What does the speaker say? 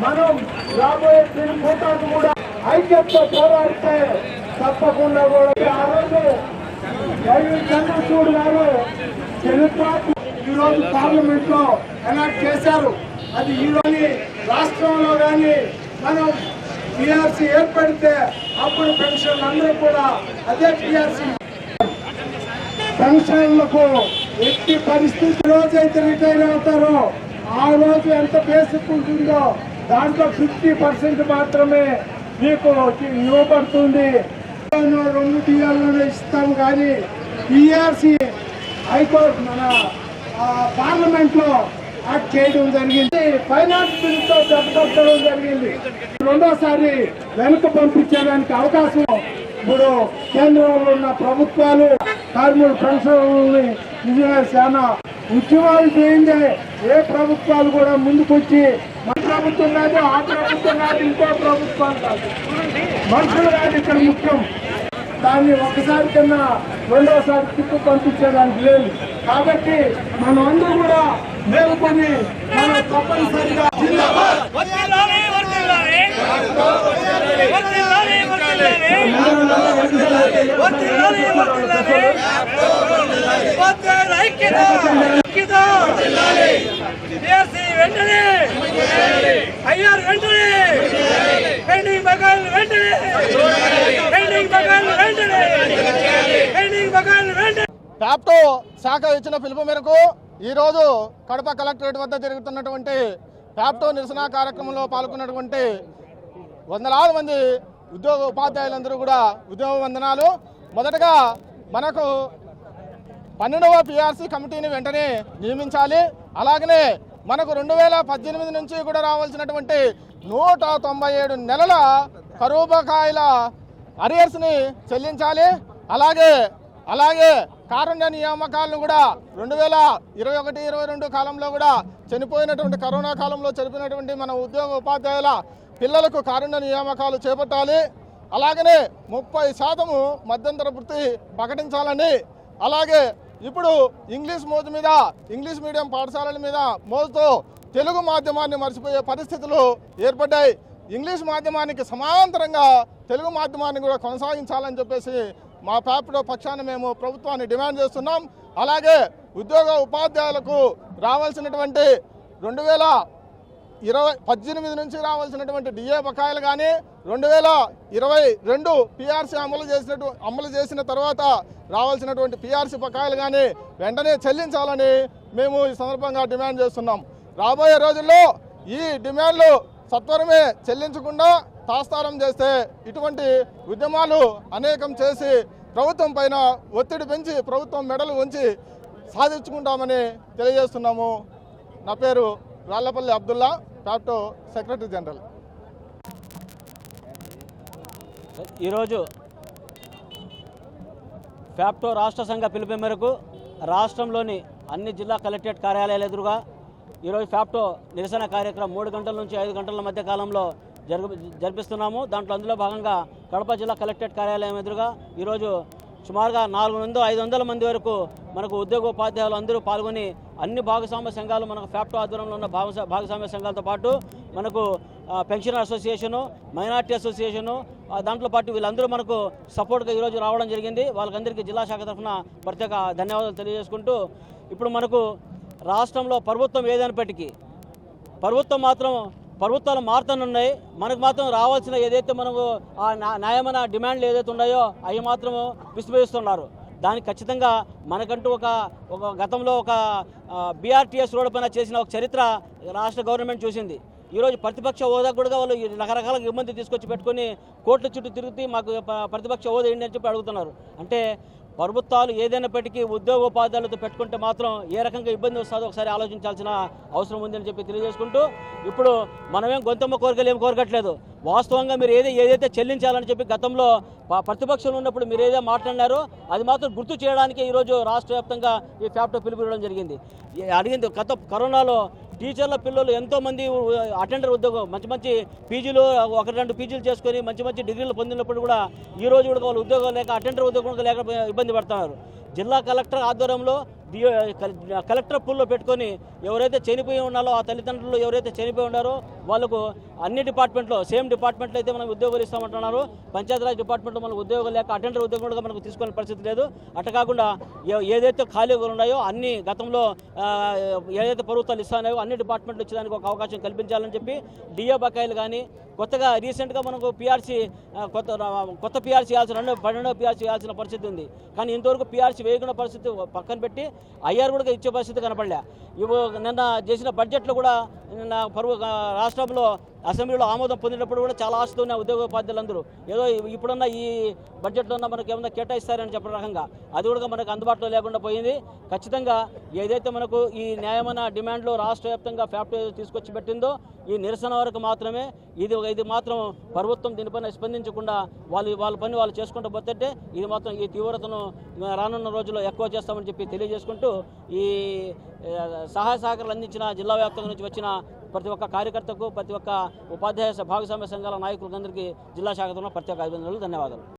మనం రాబోయే దీని కూడా ఐక్యతతో పోరాడితే తప్పకుండా కూడా ఆ రోజు వైవి చంద్రచూడ్ గారు చరిత్ర ఈ రోజు పార్లమెంట్లో ఎనాక్ట్ చేశారు. అది ఈ రోజు రాష్ట్రంలో కానీ మనం టీఆర్సీ ఏర్పడితే అప్పుడు పెన్షన్ అందరూ కూడా అదే టీఆర్సీ పెన్షన్లకు ఎట్టి పరిస్థితి రోజు అయితే రిటైర్ అవుతారో ఆ రోజు ఎంత బేసిక్ ఉంటుందో దాంట్లో ఫిఫ్టీ పర్సెంట్ మాత్రమే మీకు ఇవ్వబడుతుంది. రెండు టీఆర్లోనే ఇస్తాం కానీ టీఆర్సీ హైకోర్టు మన పార్లమెంట్లో యాక్ట్ చేయడం జరిగింది. ఫైనాన్స్ బిల్తో జరిగింది. రెండోసారి వెనక్కి పంపించడానికి అవకాశం ఇప్పుడు కేంద్రంలో ఉన్న ప్రభుత్వాలు కార్మిక పెన్షన్లని నిజంగా చాలా ఉద్యమాలు చేయండి. ఏ ప్రభుత్వాలు కూడా ముందుకొచ్చి ప్రభుత్వం కాదు ఆ ప్రభుత్వం కాదు. ఇంకో ప్రభుత్వాలు కాదు మనుషులు కాదు ఇక్కడ ముఖ్యం. దాన్ని ఒకసారి కన్నా రెండోసారి తిప్పు పంపించడానికి లేదు. కాబట్టి మనం అందరూ కూడా మేల్కొని మనం తప్పనిసరిగా వర్ధిల్లాలి వర్ధిల్లాలి వెంటనే వెంటనే పెండింగ్ బకాయిలు వెంటనే పెండింగ్ బకాయిలు వెంటనే పెండింగ్ బకాయిలు వెంటనే ప్యాప్టో శాఖ ఇచ్చిన పిలుపు మేరకు ఈరోజు కడప కలెక్టరేట్ వద్ద జరుగుతున్నటువంటి ప్యాప్టో నిరసన కార్యక్రమంలో పాల్గొన్నటువంటి వందలాది మంది ఉద్యోగ ఉపాధ్యాయులందరూ కూడా ఉద్యోగ వందనాలు. మొదటగా మనకు పన్నెండవ పిఆర్సీ కమిటీని వెంటనే నియమించాలి. అలాగనే మనకు రెండు వేల పద్దెనిమిది నుంచి కూడా రావాల్సినటువంటి నూట తొంభై ఏడు నెలల కరువు బకాయిల అరియర్స్ని చెల్లించాలి. అలాగే అలాగే కారుణ్య నియామకాలను కూడా రెండు వేల ఇరవై ఒకటి ఇరవై రెండు కాలంలో కూడా చనిపోయినటువంటి కరోనా కాలంలో చనిపోయినటువంటి మన ఉద్యోగ ఉపాధ్యాయుల పిల్లలకు కారుణ్య నియామకాలు చేపట్టాలి. అలాగనే ముప్పై శాతము మధ్యంతర వృత్తి ప్రకటించాలని అలాగే ఇప్పుడు ఇంగ్లీష్ మోజు మీద ఇంగ్లీష్ మీడియం పాఠశాలల మీద మోజుతో తెలుగు మాధ్యమాన్ని మర్చిపోయే పరిస్థితులు ఏర్పడ్డాయి. ఇంగ్లీష్ మాధ్యమానికి సమాంతరంగా తెలుగు మాధ్యమాన్ని కూడా కొనసాగించాలని చెప్పేసి మా ప్యాప్టో పక్షాన మేము ప్రభుత్వాన్ని డిమాండ్ చేస్తున్నాం. అలాగే ఉద్యోగ ఉపాధ్యాయులకు రావాల్సినటువంటి రెండు వేల ఇరవై పద్దెనిమిది నుంచి రావాల్సినటువంటి డిఏ బకాయిలు కానీ రెండు వేల ఇరవై రెండు పీఆర్సీ అమలు చేసినట్టు అమలు చేసిన తర్వాత రావాల్సినటువంటి పీఆర్సీ బకాయిలు కానీ వెంటనే చెల్లించాలని మేము ఈ సందర్భంగా డిమాండ్ చేస్తున్నాం. రాబోయే రోజుల్లో ఈ డిమాండ్లు సత్వరమే చెల్లించకుండా తాస్తారం చేస్తే ఇటువంటి ఉద్యమాలు అనేకం చేసి ప్రభుత్వం పైన ఒత్తిడి పెంచి ప్రభుత్వం మెడలు ఉంచి సాధించుకుంటామని తెలియజేస్తున్నాము. నా పేరు Rallapalli Abdullah TAPTO secretary general. ఈరోజు ఫ్యాప్టో రాష్ట్ర సంఘ పిలుపు మేరకు రాష్ట్రంలోని అన్ని జిల్లా కలెక్టరేట్ కార్యాలయాల ఎదురుగా ఈరోజు ఫ్యాప్టో నిరసన కార్యక్రమం మూడు గంటల నుంచి ఐదు గంటల మధ్య కాలంలో జరుగు జరిపిస్తున్నాము. దాంట్లో అందులో భాగంగా కడప జిల్లా కలెక్టరేట్ కార్యాలయం ఎదురుగా ఈరోజు సుమారుగా నాలుగు వందల ఐదు వందల మంది వరకు మనకు ఉద్యోగోపాధ్యాయులు అందరూ పాల్గొని అన్ని భాగస్వామ్య సంఘాలు మనకు ఫ్యాప్టో ఆధ్వర్యంలో ఉన్న భాగ భాగస్వామ్య సంఘాలతో పాటు మనకు pension pensioner association minority association దాంట్లో పాటు వీళ్ళందరూ మనకు సపోర్ట్గా ఈరోజు రావడం జరిగింది. వాళ్ళకందరికీ జిల్లా శాఖ తరఫున ప్రత్యేక ధన్యవాదాలు తెలియజేసుకుంటూ ఇప్పుడు మనకు రాష్ట్రంలో ప్రభుత్వం ఏదైనప్పటికీ ప్రభుత్వం మాత్రం ప్రభుత్వాలు మారుతున్నాయి మనకు మాత్రం రావాల్సిన ఏదైతే మనకు ఆ న్యాయమైన డిమాండ్లు ఏదైతే ఉన్నాయో అవి మాత్రం విస్మరిస్తున్నారు. దానికి ఖచ్చితంగా మనకంటూ ఒక ఒక గతంలో ఒక బీఆర్టీఎస్ రోడ్డు పైన చేసిన ఒక చరిత్ర రాష్ట్ర గవర్నమెంట్ చూసింది. ఈరోజు ప్రతిపక్ష హోదా కూడా వాళ్ళు రకరకాల ఇబ్బంది తీసుకొచ్చి పెట్టుకొని కోర్టుల చుట్టూ తిరుగుతూ మాకు ప్రతిపక్ష హోదా ఏంటి అని చెప్పి అడుగుతున్నారు. అంటే ప్రభుత్వాలు ఏదైనప్పటికీ ఉద్యోగోపాధ్యాయులతో పెట్టుకుంటే మాత్రం ఏ రకంగా ఇబ్బంది వస్తుందో ఒకసారి ఆలోచించాల్సిన అవసరం ఉందని చెప్పి తెలియజేసుకుంటూ ఇప్పుడు మనమేం గొంతమ్మ కోరికలు ఏం కోరగట్లేదు వాస్తవంగా మీరు ఏదో ఏదైతే చెల్లించాలని చెప్పి గతంలో ప- ప్రతిపక్షంలో ఉన్నప్పుడు మీరు ఏదో మాట్లాడినారో అది మాత్రం గుర్తు చేయడానికి ఈరోజు రాష్ట్ర వ్యాప్తంగా ఈ ఫ్యాప్టో పిలుపు ఇవ్వడం జరిగింది. అడిగింది గత కరోనాలో టీచర్ల పిల్లలు ఎంతోమంది అటెండర్ ఉద్యోగం మంచి మంచి పీజీలు ఒక రెండు పీజీలు చేసుకొని మంచి మంచి డిగ్రీలు పొందినప్పుడు కూడా ఈ రోజు కూడా వాళ్ళు ఉద్యోగం లేక అటెండర్ ఉద్యోగం లేక ఇబ్బంది పడుతున్నారు. జిల్లా కలెక్టర్ ఆధ్వర్యంలో కలెక్టర్ పూల్లో పెట్టుకొని ఎవరైతే చనిపోయి ఉన్నారో ఆ తల్లిదండ్రులు ఎవరైతే చనిపోయి ఉన్నారో వాళ్ళకు అన్ని డిపార్ట్మెంట్లో సేమ్ డిపార్ట్మెంట్లో అయితే మనం ఉద్యోగాలు ఇస్తామంటున్నారు. పంచాయతీరాజ్ డిపార్ట్మెంట్లో మనకు ఉద్యోగాలు లేక అటెండర్ ఉద్యోగంగా మనకు తీసుకునే పరిస్థితి లేదు. అట్ట కాకుండా ఏ- ఏదైతే ఖాళీగా ఉన్నాయో అన్ని గతంలో ఏదైతే ప్రభుత్వాలు ఇస్తానాయో అన్ని డిపార్ట్మెంట్లు ఇచ్చేదానికి ఒక అవకాశం కల్పించాలని చెప్పి డిఏ బకాయిలు కానీ కొత్తగా రీసెంట్గా మనకు పిఆర్సీ కొత్త కొత్త పిఆర్సీ ఇవ్వాల్సిన రెండో పన్నెండో పిఆర్సీ ఇవ్వాల్సిన పరిస్థితి ఉంది. కానీ ఇంతవరకు పిఆర్సీ వేయకుండా పరిస్థితి పక్కన పెట్టి ఐఆర్ కూడా ఇచ్చే పరిస్థితి కనపడలే. ఇవి నిన్న చేసిన బడ్జెట్లో కూడా నిన్న పరువు రాష్ట్రంలో అసెంబ్లీలో ఆమోదం పొందినప్పుడు కూడా చాలా ఆశతో ఉన్న ఉద్యోగోపాధ్యాయులందరూ ఏదో ఇప్పుడున్న ఈ బడ్జెట్లో ఉన్న మనకు ఏమైనా కేటాయిస్తారని చెప్పిన రకంగా అది కూడా మనకు అందుబాటులో లేకుండా పోయింది. ఖచ్చితంగా ఏదైతే మనకు ఈ న్యాయమైన డిమాండ్లో రాష్ట్ర వ్యాప్తంగా ఫ్యాక్టరీ తీసుకొచ్చి పెట్టిందో ఈ నిరసన వరకు మాత్రమే ఇది ఇది మాత్రం ప్రభుత్వం దీనిపైన స్పందించకుండా వాళ్ళు వాళ్ళ పని వాళ్ళు చేసుకుంటూ పోతుంటే ఇది మాత్రం ఈ తీవ్రతను రానున్న రోజుల్లో ఎక్కువ చేస్తామని చెప్పి తెలియజేసుకుంటూ ఈ సహాయ సహకారాలు అందించిన జిల్లా వ్యాప్తంగా నుంచి వచ్చిన ప్రతి ఒక్క కార్యకర్తకు ప్రతి ఒక్క ఉపాధ్యాయ భాగస్వామ్య సంఘాల నాయకులందరికీ జిల్లా శాఖ తరఫున ప్రత్యేక అభినందనలు ధన్యవాదాలు.